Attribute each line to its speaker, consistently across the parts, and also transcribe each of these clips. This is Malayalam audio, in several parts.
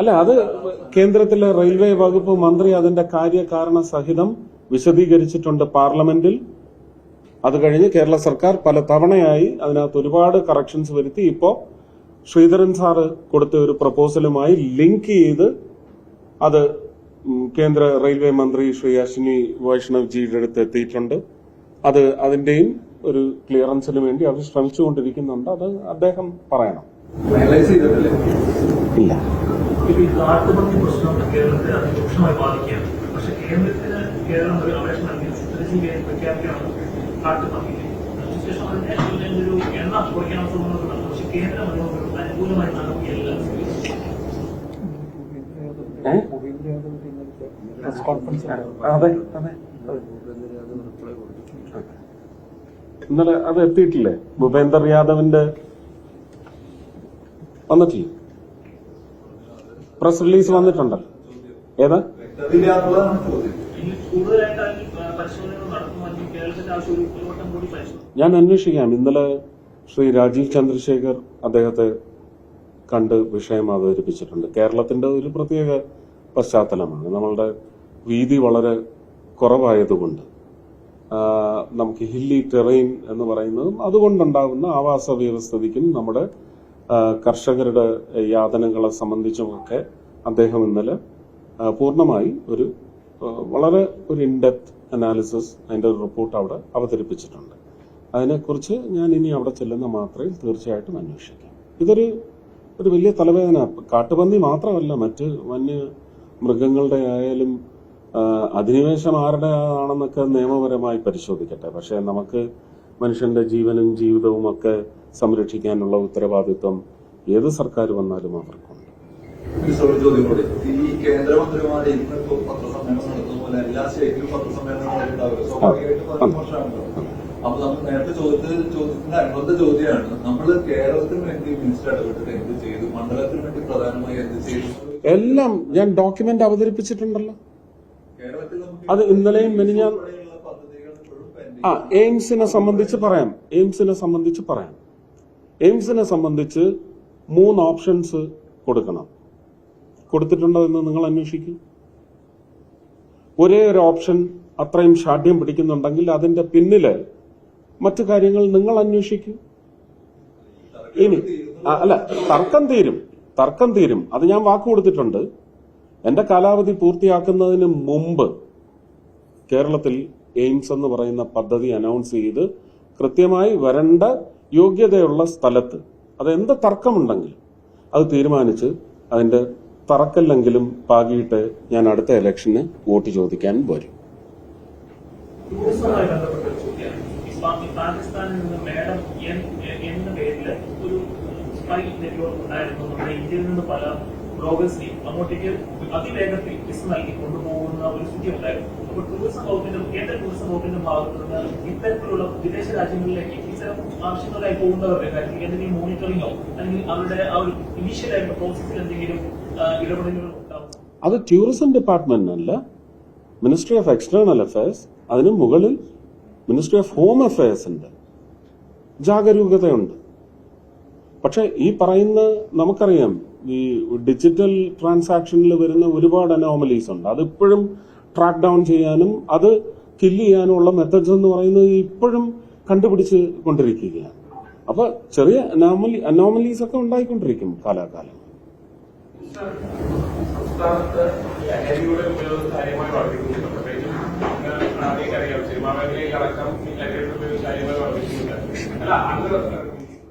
Speaker 1: അല്ല അത് കേന്ദ്രത്തിലെ റെയിൽവേ വകുപ്പ് മന്ത്രി അതിന്റെ കാര്യകാരണ സഹിതം വിശദീകരിച്ചിട്ടുണ്ട് പാർലമെന്റിൽ. അത് കഴിഞ്ഞ് കേരള സർക്കാർ പല തവണയായി അതിനകത്ത് ഒരുപാട് കറക്ഷൻസ് വരുത്തി. ഇപ്പോ ശ്രീധരൻ സാറ് കൊടുത്ത ഒരു പ്രപ്പോസലുമായി ലിങ്ക് ചെയ്ത് അത് കേന്ദ്ര റെയിൽവേ മന്ത്രി ശ്രീ അശ്വിനി വൈഷ്ണവ് ജിയുടെ അടുത്ത് എത്തിയിട്ടുണ്ട്. അത് അതിന്റെയും ഒരു ക്ലിയറൻസിന് വേണ്ടി അവർ ശ്രമിച്ചുകൊണ്ടിരിക്കുന്നുണ്ട്. അത് അദ്ദേഹം പറയണം. ഇല്ല. ഏ? അതെ. അതെ ഇന്നലെ അത് എത്തിയിട്ടില്ലേ? ഭൂപേന്ദർ യാദവിന്റെ വന്നിട്ടില്ലേ? പ്രസ് റിലീസ് വന്നിട്ടുണ്ട്. ഏതാ? ഞാൻ അന്വേഷിക്കാം. ഇന്നലെ ശ്രീ രാജീവ് ചന്ദ്രശേഖർ അദ്ദേഹത്തെ കണ്ട് വിഷയം അവതരിപ്പിച്ചിട്ടുണ്ട്. കേരളത്തിന്റെ ഒരു പ്രത്യേക പശ്ചാത്തലമാണ്. നമ്മളുടെ വീതി വളരെ കുറവായതുകൊണ്ട് നമുക്ക് ഹില്ലി ടെറൈൻ എന്ന് പറയുന്നതും അതുകൊണ്ടുണ്ടാകുന്ന ആവാസ വ്യവസ്ഥിതിക്കും നമ്മുടെ കർഷകരുടെ യാതനങ്ങളെ സംബന്ധിച്ചുമൊക്കെ അദ്ദേഹം ഇന്നലെ പൂർണമായി ഒരു വളരെ ഒരു ഇൻഡെപ്ത് അനാലിസിസ് അതിന്റെ ഒരു റിപ്പോർട്ട് അവിടെ അവതരിപ്പിച്ചിട്ടുണ്ട്. അതിനെക്കുറിച്ച് ഞാൻ ഇനി അവിടെ ചെല്ലുന്ന മാത്രയിൽ തീർച്ചയായിട്ടും അന്വേഷിക്കാം. ഇതൊരു ഒരു വലിയ തലവേദന. കാട്ടുപന്നി മാത്രമല്ല മറ്റ് വന്യ മൃഗങ്ങളുടെ ആയാലും അധിനിവേശം ആരുടെ ആണെന്നൊക്കെ നിയമപരമായി പരിശോധിക്കട്ടെ. പക്ഷെ നമുക്ക് മനുഷ്യന്റെ ജീവനും ജീവിതവും ഒക്കെ സംരക്ഷിക്കാനുള്ള ഉത്തരവാദിത്വം ഏത് സർക്കാർ വന്നാലും അവർക്കുണ്ട്.
Speaker 2: ഈ കേന്ദ്രമന്ത്രിമാരെ ഇന്നിപ്പോ പത്രസമ്മേളനം നടത്തുന്ന പോലെ എല്ലാ സ്റ്റേറ്റിലും പത്രസമ്മേളനം ഉണ്ടാവില്ല സ്വാഭാവികമായിട്ടും പത്ത് വർഷമാണല്ലോ. അപ്പൊ നമ്മൾ നേരത്തെ ചോദ്യത്തിൽ ചോദ്യത്തിന്റെ അനുബന്ധ ചോദ്യമാണ്. നമ്മൾ കേരളത്തിന് വേണ്ടി മിനിസ്റ്റർ ഇടപെട്ടിട്ട് എന്ത് ചെയ്തു? മണ്ഡലത്തിന് വേണ്ടി പ്രധാനമായി എന്ത് ചെയ്തു?
Speaker 1: എല്ലാം ഞാൻ ഡോക്യുമെന്റ് അവതരിപ്പിച്ചിട്ടുണ്ടല്ലോ. അത് ഇന്നലെയും
Speaker 2: മെനിഞ്ഞാൽ
Speaker 1: ആ എയിംസിനെ സംബന്ധിച്ച് പറയാം. എയിംസിനെ സംബന്ധിച്ച് പറയാം. എയിംസിനെ സംബന്ധിച്ച് മൂന്ന് ഓപ്ഷൻസ് കൊടുക്കണം. കൊടുത്തിട്ടുണ്ടോ എന്ന് നിങ്ങൾ അന്വേഷിക്കും. ഒരേ ഒരു ഓപ്ഷൻ അത്രയും ഷാഠ്യം പിടിക്കുന്നുണ്ടെങ്കിൽ അതിന്റെ പിന്നിൽ മറ്റു കാര്യങ്ങൾ നിങ്ങൾ അന്വേഷിക്കും. ഇനി അല്ല തർക്കം തീരും. തർക്കം തീരും. അത് ഞാൻ വാക്ക് കൊടുത്തിട്ടുണ്ട്. എന്റെ കാലാവധി പൂർത്തിയാക്കുന്നതിന് മുമ്പ് കേരളത്തിൽ എയിംസ് എന്ന് പറയുന്ന പദ്ധതി അനൗൺസ് ചെയ്ത് കൃത്യമായി വരേണ്ട യോഗ്യതയുള്ള സ്ഥലത്ത് അത് എന്ത് തർക്കമുണ്ടെങ്കിലും അത് തീരുമാനിച്ച് അതിന്റെ തറക്കല്ലെങ്കിലും പാകിയിട്ട് ഞാൻ അടുത്ത ഇലക്ഷന് വോട്ട് ചോദിക്കാൻ വരും.
Speaker 3: പാകിസ്ഥാനിൽ നിന്ന് എന്ന പേരിൽ ഒരു ഉണ്ടായിരുന്നു. പല ബ്ലോഗേഴ്സിനെയും അങ്ങോട്ടേക്ക് അതിവേഗത്തിൽ വിസ് നൽകി കൊണ്ടുപോകുന്ന ഒരു സ്ഥിതി ഉണ്ടായിരുന്നു. അപ്പൊ ടൂറിസം വകുപ്പിന്റെ കേന്ദ്ര ടൂറിസം വകുപ്പിന്റെ ഭാഗത്തു നിന്ന് ഇത്തരത്തിലുള്ള വിദേശ രാജ്യങ്ങളിലേക്ക് ഇത്തരം ആവശ്യങ്ങളായി പോകുന്നവരുടെ കാര്യത്തിൽ എന്തെങ്കിലും മോണിറ്ററിങ്ങോ അല്ലെങ്കിൽ അവരുടെ ആ ഒരു ഇനീഷ്യൽ ആയിട്ട് പ്രോസസ്സിൽ എന്തെങ്കിലും ഇടപെടലുകൾ ഉണ്ടാവും
Speaker 1: അത് ടൂറിസം ഡിപ്പാർട്ട്മെന്റ് അല്ല. മിനിസ്ട്രി ഓഫ് എക്സ്റ്റേണൽ അഫയേഴ്സ് അതിന് മുകളിൽ മിനിസ്ട്രി ഓഫ് ഹോം അഫയേഴ്സ് ഉണ്ട്. ജാഗരൂകതയുണ്ട്. പക്ഷെ ഈ പറയുന്ന നമുക്കറിയാം ഈ ഡിജിറ്റൽ ട്രാൻസാക്ഷനിൽ വരുന്ന ഒരുപാട് അനോമലീസ് ഉണ്ട്. അതിപ്പോഴും ട്രാക്ക് ഡൗൺ ചെയ്യാനും അത് കില്ല് ചെയ്യാനുമുള്ള മെത്തഡ്സ് എന്ന് പറയുന്നത് ഇപ്പോഴും കണ്ടുപിടിച്ച് കൊണ്ടിരിക്കുകയാണ്. അപ്പൊ ചെറിയ അനോമലി അനോമലീസ് ഒക്കെ ഉണ്ടായിക്കൊണ്ടിരിക്കും കാലാകാലം.
Speaker 4: കാര്യമായി കാര്യമായി അല്ല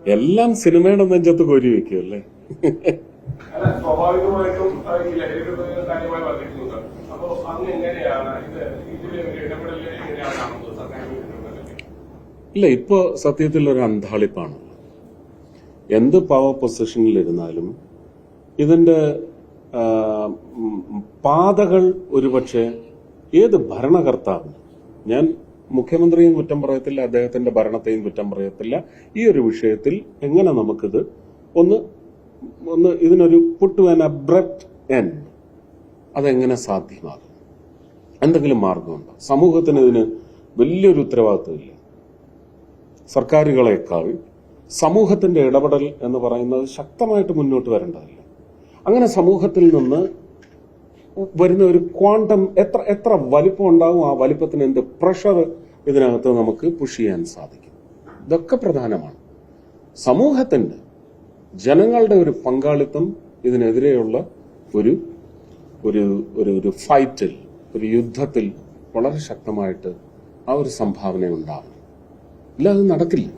Speaker 1: എല്ലാം സിനിമയുടെ നെഞ്ചത്ത് കോരി വെക്കും അല്ലേ
Speaker 4: സ്വാഭാവികമായിട്ടും ഈ ലഹരിയുടെ കാര്യമായി വർദ്ധിക്കുന്നുണ്ട് അപ്പോ അന്ന് എങ്ങനെയാണ് ഇത് ഇതിൽ ഇടപെടൽ എങ്ങനെയാണ് കാണുന്നത്?
Speaker 1: ഇല്ല ഇപ്പോ സത്യത്തിൽ ഒരു അന്താളിപ്പാണ് എന്ത് പവർ പൊസിഷനിലിരുന്നാലും ഇതിന്റെ പാതകൾ ഒരുപക്ഷെ ഏത് ഭരണകർത്താവ് ഞാൻ മുഖ്യമന്ത്രിയും കുറ്റം പറയത്തില്ല അദ്ദേഹത്തിന്റെ ഭരണത്തെയും കുറ്റം പറയത്തില്ല ഈ ഒരു വിഷയത്തിൽ എങ്ങനെ നമുക്കിത് ഒന്ന് ഒന്ന് ഇതിനൊരു പുട്ടു ആൻ അബ്രപ്റ്റ് എൻ അതെങ്ങനെ സാധ്യമാകും? എന്തെങ്കിലും മാർഗമുണ്ടോ? സമൂഹത്തിന് ഇതിന് വലിയൊരു ഉത്തരവാദിത്വമില്ല. സർക്കാരുകളേക്കാൾ സമൂഹത്തിന്റെ ഇടപെടൽ എന്ന് പറയുന്നത് ശക്തമായിട്ട് മുന്നോട്ട് വരേണ്ടതല്ല. അങ്ങനെ സമൂഹത്തിൽ നിന്ന് വരുന്ന ഒരു ക്വാണ്ടം എത്ര എത്ര വലിപ്പം ഉണ്ടാവും ആ വലിപ്പത്തിന് എന്ത് പ്രഷർ ഇതിനകത്ത് നമുക്ക് പുഷ് ചെയ്യാൻ സാധിക്കും. ഇതൊക്കെ പ്രധാനമാണ്. സമൂഹത്തിന്റെ ജനങ്ങളുടെ ഒരു പങ്കാളിത്തം ഇതിനെതിരെയുള്ള ഒരു ഒരു ഒരു ഒരു ഫൈറ്റിൽ ഒരു യുദ്ധത്തിൽ വളരെ ശക്തമായിട്ട് ആ ഒരു സംഭാവന ഉണ്ടാവണം ഇല്ല അത് നടക്കില്ല.